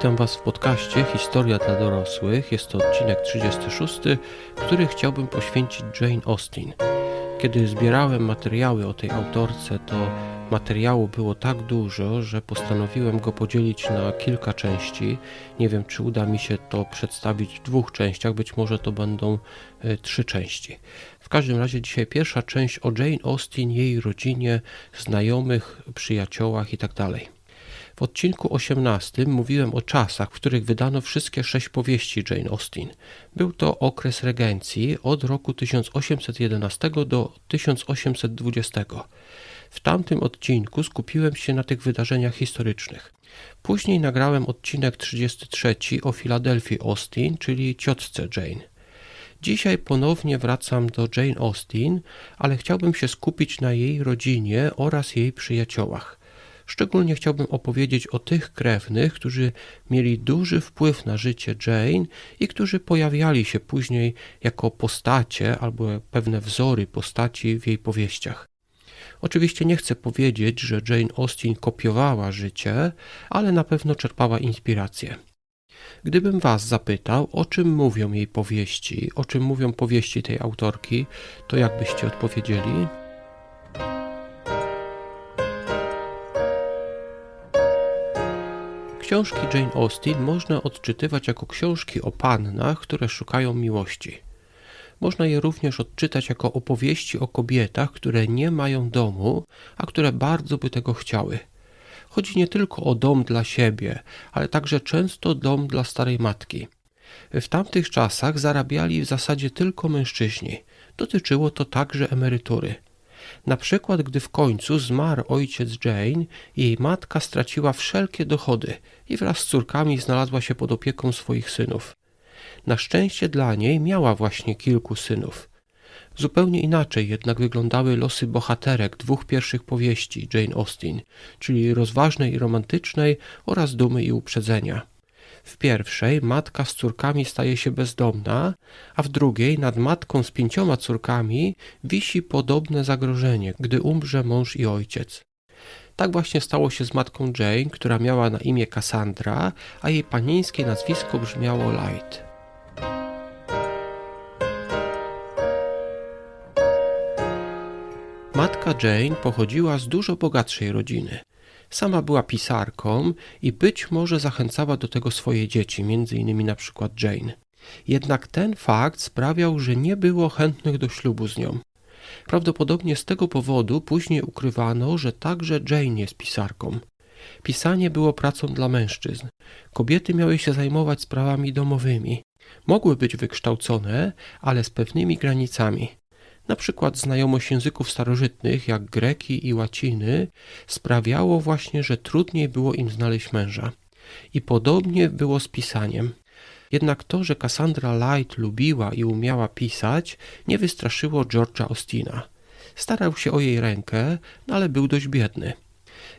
Witam Was w podcaście Historia dla dorosłych. Jest to odcinek 36, który chciałbym poświęcić Jane Austen. Kiedy zbierałem materiały o tej autorce, to materiału było tak dużo, że postanowiłem go podzielić na kilka części. Nie wiem, czy uda mi się to przedstawić w dwóch częściach, być może to będą y, trzy części. W każdym razie dzisiaj pierwsza część o Jane Austen, jej rodzinie, znajomych, przyjaciołach itd. W odcinku 18 mówiłem o czasach, w których wydano wszystkie sześć powieści Jane Austen. Był to okres regencji od roku 1811 do 1820. W tamtym odcinku skupiłem się na tych wydarzeniach historycznych. Później nagrałem odcinek 33 o Filadelfii Austin, czyli ciotce Jane. Dzisiaj ponownie wracam do Jane Austen, ale chciałbym się skupić na jej rodzinie oraz jej przyjaciołach. Szczególnie chciałbym opowiedzieć o tych krewnych, którzy mieli duży wpływ na życie Jane i którzy pojawiali się później jako postacie albo pewne wzory postaci w jej powieściach. Oczywiście nie chcę powiedzieć, że Jane Austen kopiowała życie, ale na pewno czerpała inspirację. Gdybym Was zapytał, o czym mówią jej powieści, o czym mówią powieści tej autorki, to jak byście odpowiedzieli? Książki Jane Austen można odczytywać jako książki o pannach, które szukają miłości. Można je również odczytać jako opowieści o kobietach, które nie mają domu, a które bardzo by tego chciały. Chodzi nie tylko o dom dla siebie, ale także często dom dla starej matki. W tamtych czasach zarabiali w zasadzie tylko mężczyźni. Dotyczyło to także emerytury. Na przykład, gdy w końcu zmarł ojciec Jane, jej matka straciła wszelkie dochody i wraz z córkami znalazła się pod opieką swoich synów. Na szczęście dla niej miała właśnie kilku synów. Zupełnie inaczej jednak wyglądały losy bohaterek dwóch pierwszych powieści Jane Austen, czyli rozważnej i romantycznej oraz dumy i uprzedzenia. W pierwszej matka z córkami staje się bezdomna, a w drugiej nad matką z pięcioma córkami wisi podobne zagrożenie, gdy umrze mąż i ojciec. Tak właśnie stało się z matką Jane, która miała na imię Cassandra, a jej panieńskie nazwisko brzmiało Light. Matka Jane pochodziła z dużo bogatszej rodziny. Sama była pisarką i być może zachęcała do tego swoje dzieci, między innymi na przykład Jane. Jednak ten fakt sprawiał, że nie było chętnych do ślubu z nią. Prawdopodobnie z tego powodu później ukrywano, że także Jane jest pisarką. Pisanie było pracą dla mężczyzn. Kobiety miały się zajmować sprawami domowymi. Mogły być wykształcone, ale z pewnymi granicami. Na przykład znajomość języków starożytnych, jak greki i łaciny, sprawiało właśnie, że trudniej było im znaleźć męża. I podobnie było z pisaniem. Jednak to, że Cassandra Light lubiła i umiała pisać, nie wystraszyło George'a Austina. Starał się o jej rękę, no ale był dość biedny.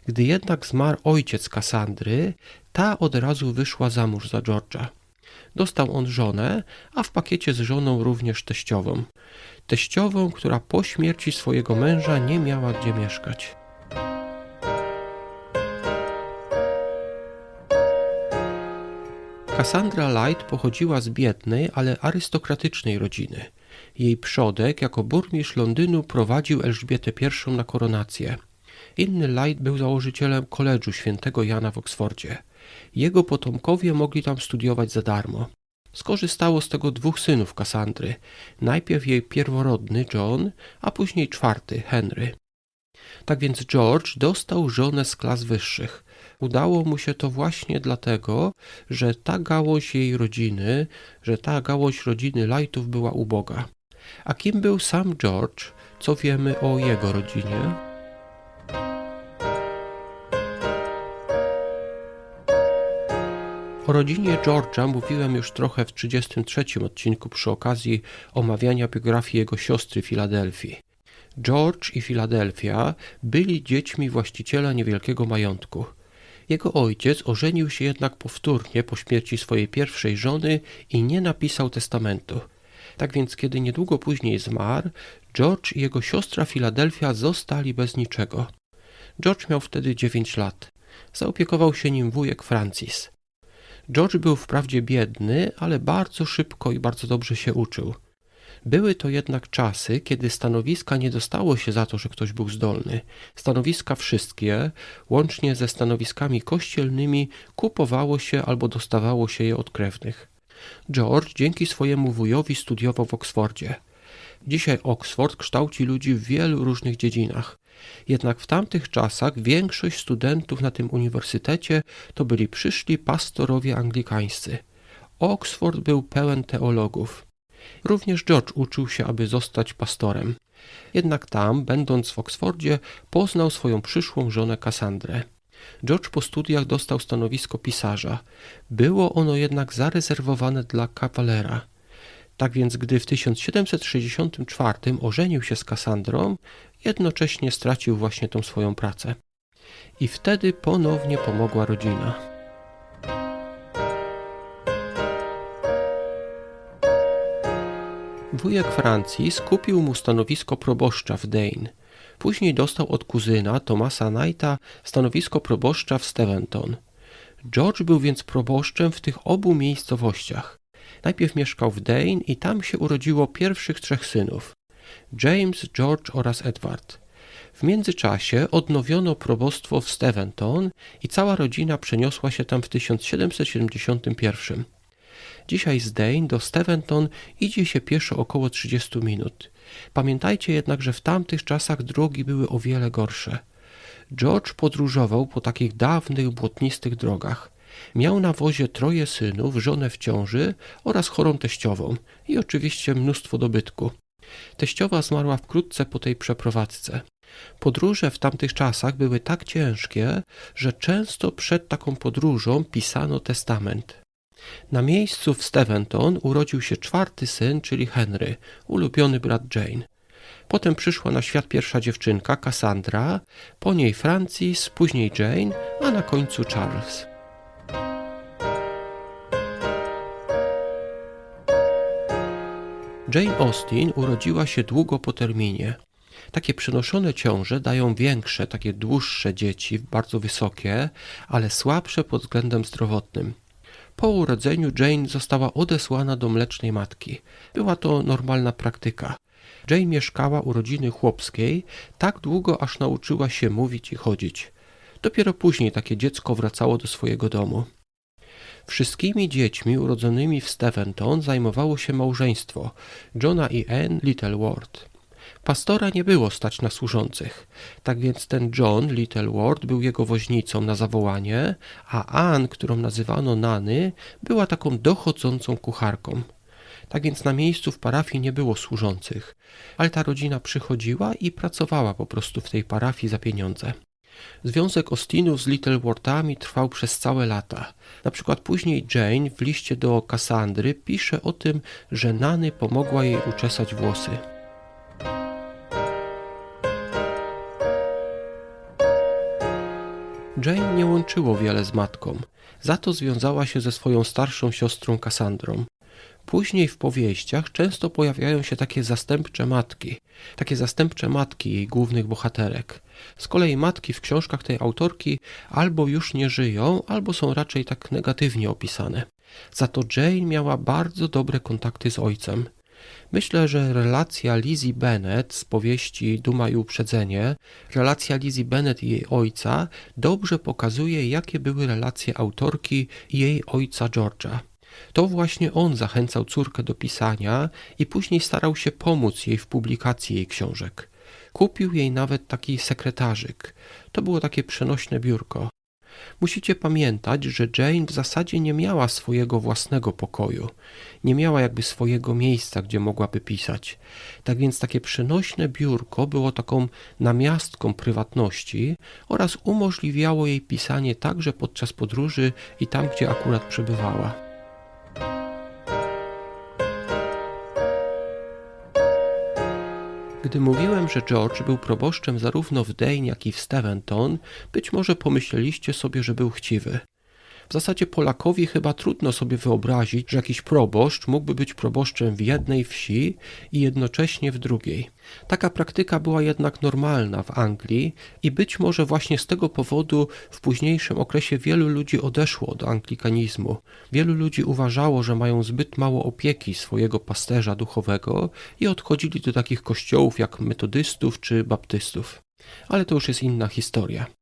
Gdy jednak zmarł ojciec Kassandry, ta od razu wyszła za mąż za George'a. Dostał on żonę, a w pakiecie z żoną również teściową. Teściową, która po śmierci swojego męża nie miała gdzie mieszkać. Cassandra Light pochodziła z biednej, ale arystokratycznej rodziny. Jej przodek jako burmistrz Londynu prowadził Elżbietę I na koronację. Inny Light był założycielem koledżu świętego Jana w Oksfordzie. Jego potomkowie mogli tam studiować za darmo. Skorzystało z tego dwóch synów Kassandry. Najpierw jej pierworodny John, a później czwarty Henry. Tak więc George dostał żonę z klas wyższych. Udało mu się to właśnie dlatego, że ta gałąź jej rodziny, że ta gałąź rodziny Lightów była uboga. A kim był sam George? Co wiemy o jego rodzinie? O rodzinie George'a mówiłem już trochę w 33 odcinku przy okazji omawiania biografii jego siostry Filadelfii. George i Filadelfia byli dziećmi właściciela niewielkiego majątku. Jego ojciec ożenił się jednak powtórnie po śmierci swojej pierwszej żony i nie napisał testamentu. Tak więc, kiedy niedługo później zmarł, George i jego siostra Filadelfia zostali bez niczego. George miał wtedy 9 lat. Zaopiekował się nim wujek Francis. George był wprawdzie biedny, ale bardzo szybko i bardzo dobrze się uczył. Były to jednak czasy, kiedy stanowiska nie dostało się za to, że ktoś był zdolny. Stanowiska wszystkie, łącznie ze stanowiskami kościelnymi, kupowało się albo dostawało się je od krewnych. George dzięki swojemu wujowi studiował w Oksfordzie. Dzisiaj Oxford kształci ludzi w wielu różnych dziedzinach. Jednak w tamtych czasach większość studentów na tym uniwersytecie to byli przyszli pastorowie anglikańscy. Oxford był pełen teologów. Również George uczył się, aby zostać pastorem. Jednak tam, będąc w Oksfordzie, poznał swoją przyszłą żonę Kassandrę. George po studiach dostał stanowisko pisarza. Było ono jednak zarezerwowane dla kawalera. Tak więc, gdy w 1764 ożenił się z Kassandrą, jednocześnie stracił właśnie tą swoją pracę. I wtedy ponownie pomogła rodzina. Wujek Francji skupił mu stanowisko proboszcza w Dane. Później dostał od kuzyna Thomasa Knighta stanowisko proboszcza w Steventon. George był więc proboszczem w tych obu miejscowościach. Najpierw mieszkał w Dane i tam się urodziło pierwszych trzech synów: James, George oraz Edward. W międzyczasie odnowiono probostwo w Steventon i cała rodzina przeniosła się tam w 1771. Dzisiaj z Dane do Steventon idzie się pieszo około 30 minut. Pamiętajcie jednak, że w tamtych czasach drogi były o wiele gorsze. George podróżował po takich dawnych, błotnistych drogach. Miał na wozie troje synów, żonę w ciąży oraz chorą teściową i oczywiście mnóstwo dobytku. Teściowa zmarła wkrótce po tej przeprowadzce. Podróże w tamtych czasach były tak ciężkie, że często przed taką podróżą pisano testament. Na miejscu w Steventon urodził się czwarty syn, czyli Henry, ulubiony brat Jane. Potem przyszła na świat pierwsza dziewczynka, Cassandra, po niej Francis, później Jane, a na końcu Charles. Jane Austen urodziła się długo po terminie. Takie przenoszone ciąże dają większe, takie dłuższe dzieci, bardzo wysokie, ale słabsze pod względem zdrowotnym. Po urodzeniu Jane została odesłana do mlecznej matki. Była to normalna praktyka. Jane mieszkała u rodziny chłopskiej tak długo, aż nauczyła się mówić i chodzić. Dopiero później takie dziecko wracało do swojego domu. Wszystkimi dziećmi urodzonymi w Steventon zajmowało się małżeństwo Johna i Anne Littleward. Pastora nie było stać na służących, tak więc ten John Littleward był jego woźnicą na zawołanie, a Ann, którą nazywano Nany, była taką dochodzącą kucharką. Tak więc na miejscu w parafii nie było służących, ale ta rodzina przychodziła i pracowała po prostu w tej parafii za pieniądze. Związek Austinów z Littlewardami trwał przez całe lata. Na przykład później Jane w liście do Cassandry pisze o tym, że Nany pomogła jej uczesać włosy. Jane nie łączyło wiele z matką, za to związała się ze swoją starszą siostrą Cassandrą. Później w powieściach często pojawiają się takie zastępcze matki, takie zastępcze matki jej głównych bohaterek. Z kolei matki w książkach tej autorki albo już nie żyją, albo są raczej tak negatywnie opisane. Za to Jane miała bardzo dobre kontakty z ojcem. Myślę, że relacja Lizzie Bennet z powieści Duma i Uprzedzenie, relacja Lizzie Bennet i jej ojca dobrze pokazuje, jakie były relacje autorki i jej ojca George'a. To właśnie on zachęcał córkę do pisania i później starał się pomóc jej w publikacji jej książek. Kupił jej nawet taki sekretarzyk. To było takie przenośne biurko. Musicie pamiętać, że Jane w zasadzie nie miała swojego własnego pokoju, nie miała jakby swojego miejsca, gdzie mogłaby pisać. Tak więc takie przenośne biurko było taką namiastką prywatności oraz umożliwiało jej pisanie także podczas podróży i tam, gdzie akurat przebywała. Gdy mówiłem, że George był proboszczem zarówno w Dane, jak i w Steventon, być może pomyśleliście sobie, że był chciwy. W zasadzie Polakowi chyba trudno sobie wyobrazić, że jakiś proboszcz mógłby być proboszczem w jednej wsi i jednocześnie w drugiej. Taka praktyka była jednak normalna w Anglii i być może właśnie z tego powodu w późniejszym okresie wielu ludzi odeszło od anglikanizmu. Wielu ludzi uważało, że mają zbyt mało opieki swojego pasterza duchowego i odchodzili do takich kościołów jak metodystów czy baptystów. Ale to już jest inna historia.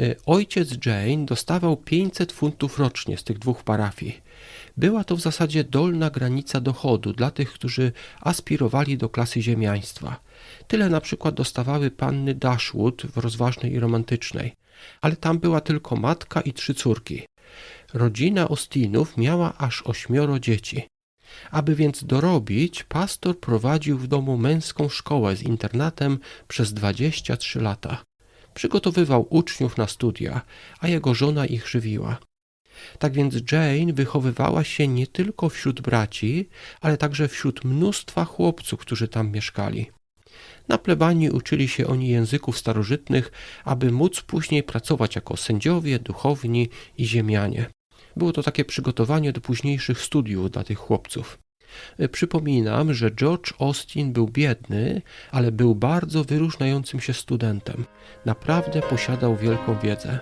Y, ojciec Jane dostawał 500 funtów rocznie z tych dwóch parafii. Była to w zasadzie dolna granica dochodu dla tych, którzy aspirowali do klasy ziemiaństwa. Tyle na przykład dostawały panny Dashwood w rozważnej i romantycznej, ale tam była tylko matka i trzy córki. Rodzina Austinów miała aż ośmioro dzieci. Aby więc dorobić, pastor prowadził w domu męską szkołę z internatem przez 23 lata. Przygotowywał uczniów na studia, a jego żona ich żywiła. Tak więc Jane wychowywała się nie tylko wśród braci, ale także wśród mnóstwa chłopców, którzy tam mieszkali. Na plebanii uczyli się oni języków starożytnych, aby móc później pracować jako sędziowie, duchowni i ziemianie. Było to takie przygotowanie do późniejszych studiów dla tych chłopców. Przypominam, że George Austin był biedny, ale był bardzo wyróżniającym się studentem. Naprawdę posiadał wielką wiedzę.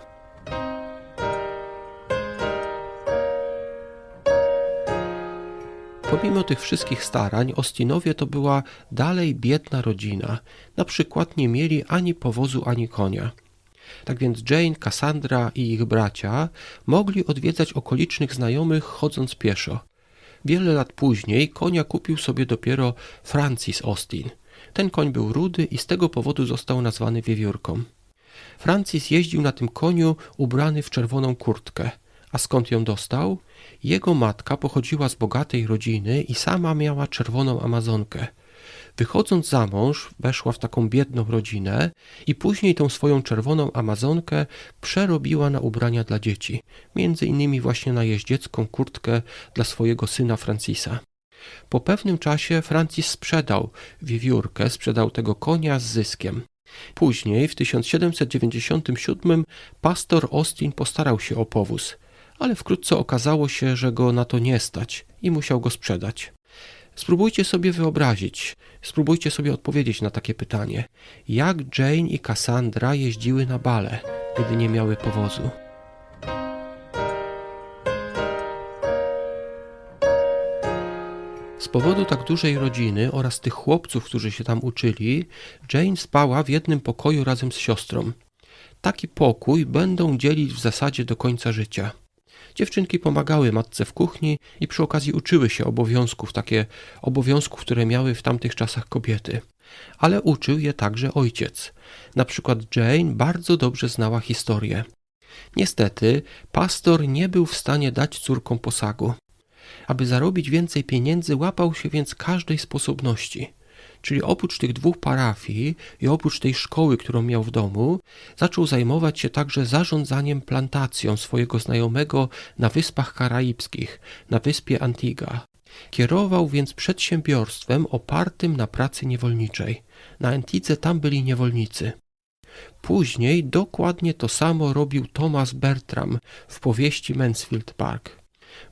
Pomimo tych wszystkich starań, Austinowie to była dalej biedna rodzina. Na przykład nie mieli ani powozu, ani konia. Tak więc Jane, Cassandra i ich bracia mogli odwiedzać okolicznych znajomych chodząc pieszo. Wiele lat później konia kupił sobie dopiero Francis Austin. Ten koń był rudy i z tego powodu został nazwany wiewiórką. Francis jeździł na tym koniu ubrany w czerwoną kurtkę. A skąd ją dostał? Jego matka pochodziła z bogatej rodziny i sama miała czerwoną amazonkę. Wychodząc za mąż, weszła w taką biedną rodzinę i później tą swoją czerwoną amazonkę przerobiła na ubrania dla dzieci, między innymi właśnie na jeździecką kurtkę dla swojego syna Francisa. Po pewnym czasie Francis sprzedał wiewiórkę, sprzedał tego konia z zyskiem. Później, w 1797, pastor Austin postarał się o powóz, ale wkrótce okazało się, że go na to nie stać i musiał go sprzedać. Spróbujcie sobie wyobrazić, spróbujcie sobie odpowiedzieć na takie pytanie. Jak Jane i Cassandra jeździły na bale, gdy nie miały powozu? Z powodu tak dużej rodziny oraz tych chłopców, którzy się tam uczyli, Jane spała w jednym pokoju razem z siostrą. Taki pokój będą dzielić w zasadzie do końca życia. Dziewczynki pomagały matce w kuchni i przy okazji uczyły się obowiązków, takie obowiązków, które miały w tamtych czasach kobiety. Ale uczył je także ojciec. Na przykład Jane bardzo dobrze znała historię. Niestety, pastor nie był w stanie dać córkom posagu. Aby zarobić więcej pieniędzy, łapał się więc każdej sposobności. Czyli oprócz tych dwóch parafii i oprócz tej szkoły, którą miał w domu, zaczął zajmować się także zarządzaniem plantacją swojego znajomego na Wyspach Karaibskich, na wyspie Antigua. Kierował więc przedsiębiorstwem opartym na pracy niewolniczej. Na Antidze tam byli niewolnicy. Później dokładnie to samo robił Thomas Bertram w powieści Mansfield Park.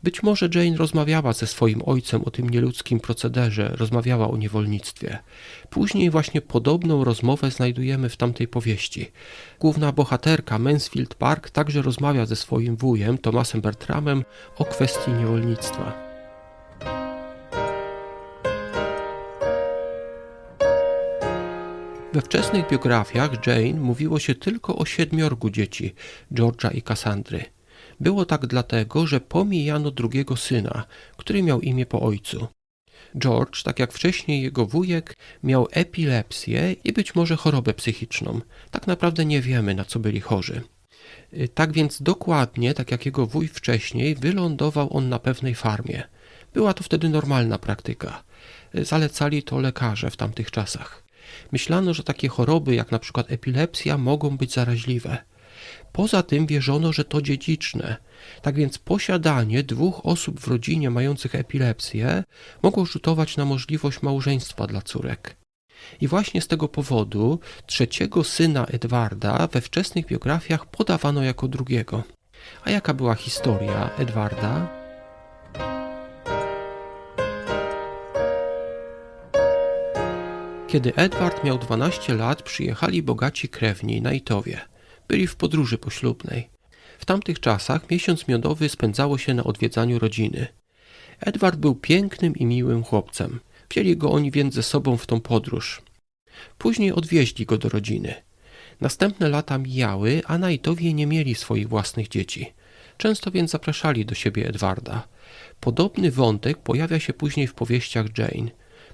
Być może Jane rozmawiała ze swoim ojcem o tym nieludzkim procederze, rozmawiała o niewolnictwie. Później właśnie podobną rozmowę znajdujemy w tamtej powieści. Główna bohaterka Mansfield Park także rozmawia ze swoim wujem, Thomasem Bertramem, o kwestii niewolnictwa. We wczesnych biografiach Jane mówiło się tylko o siedmiorgu dzieci, George'a i Cassandry. Było tak dlatego, że pomijano drugiego syna, który miał imię po ojcu. George, tak jak wcześniej jego wujek, miał epilepsję i być może chorobę psychiczną. Tak naprawdę nie wiemy, na co byli chorzy. Y, tak więc dokładnie, tak jak jego wuj wcześniej, wylądował on na pewnej farmie. Była to wtedy normalna praktyka. Y, zalecali to lekarze w tamtych czasach. Myślano, że takie choroby jak na przykład epilepsja mogą być zaraźliwe. Poza tym wierzono, że to dziedziczne. Tak więc posiadanie dwóch osób w rodzinie mających epilepsję mogło rzutować na możliwość małżeństwa dla córek. I właśnie z tego powodu trzeciego syna Edwarda we wczesnych biografiach podawano jako drugiego. A jaka była historia Edwarda? Kiedy Edward miał 12 lat, przyjechali bogaci krewni Knightowie. Byli w podróży poślubnej. W tamtych czasach miesiąc miodowy spędzało się na odwiedzaniu rodziny. Edward był pięknym i miłym chłopcem. Wzięli go oni więc ze sobą w tą podróż. Później odwieźli go do rodziny. Następne lata mijały, a Knightowie nie mieli swoich własnych dzieci. Często więc zapraszali do siebie Edwarda. Podobny wątek pojawia się później w powieściach Jane.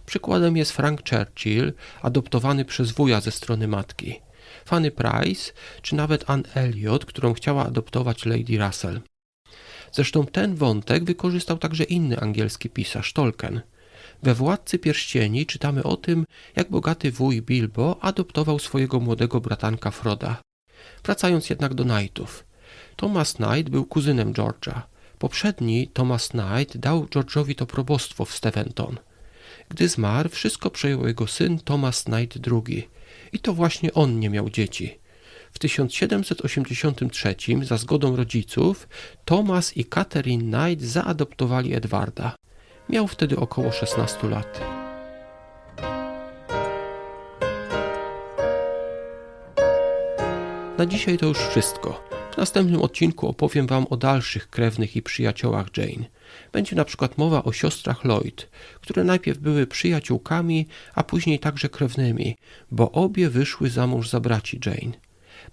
Przykładem jest Frank Churchill, adoptowany przez wuja ze strony matki. Fanny Price, czy nawet Anne Elliot, którą chciała adoptować Lady Russell. Zresztą ten wątek wykorzystał także inny angielski pisarz, Tolkien. We Władcy Pierścieni czytamy o tym, jak bogaty wuj Bilbo adoptował swojego młodego bratanka Froda. Wracając jednak do Knightów. Thomas Knight był kuzynem George'a. Poprzedni Thomas Knight dał George'owi to probostwo w Steventon. Gdy zmarł, wszystko przejął jego syn Thomas Knight II. I to właśnie on nie miał dzieci. W 1783 za zgodą rodziców Thomas i Catherine Knight zaadoptowali Edwarda. Miał wtedy około 16 lat. Na dzisiaj to już wszystko. W następnym odcinku opowiem Wam o dalszych krewnych i przyjaciołach Jane. Będzie na przykład mowa o siostrach Lloyd, które najpierw były przyjaciółkami, a później także krewnymi, bo obie wyszły za mąż za braci Jane.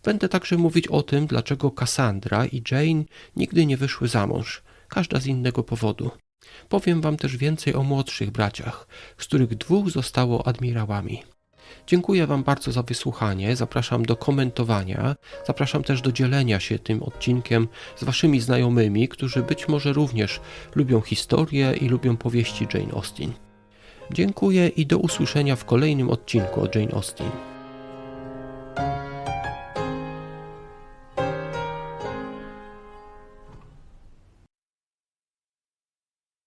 Będę także mówić o tym, dlaczego Cassandra i Jane nigdy nie wyszły za mąż, każda z innego powodu. Powiem Wam też więcej o młodszych braciach, z których dwóch zostało admirałami. Dziękuję Wam bardzo za wysłuchanie. Zapraszam do komentowania. Zapraszam też do dzielenia się tym odcinkiem z Waszymi znajomymi, którzy być może również lubią historię i lubią powieści Jane Austen. Dziękuję i do usłyszenia w kolejnym odcinku o Jane Austen.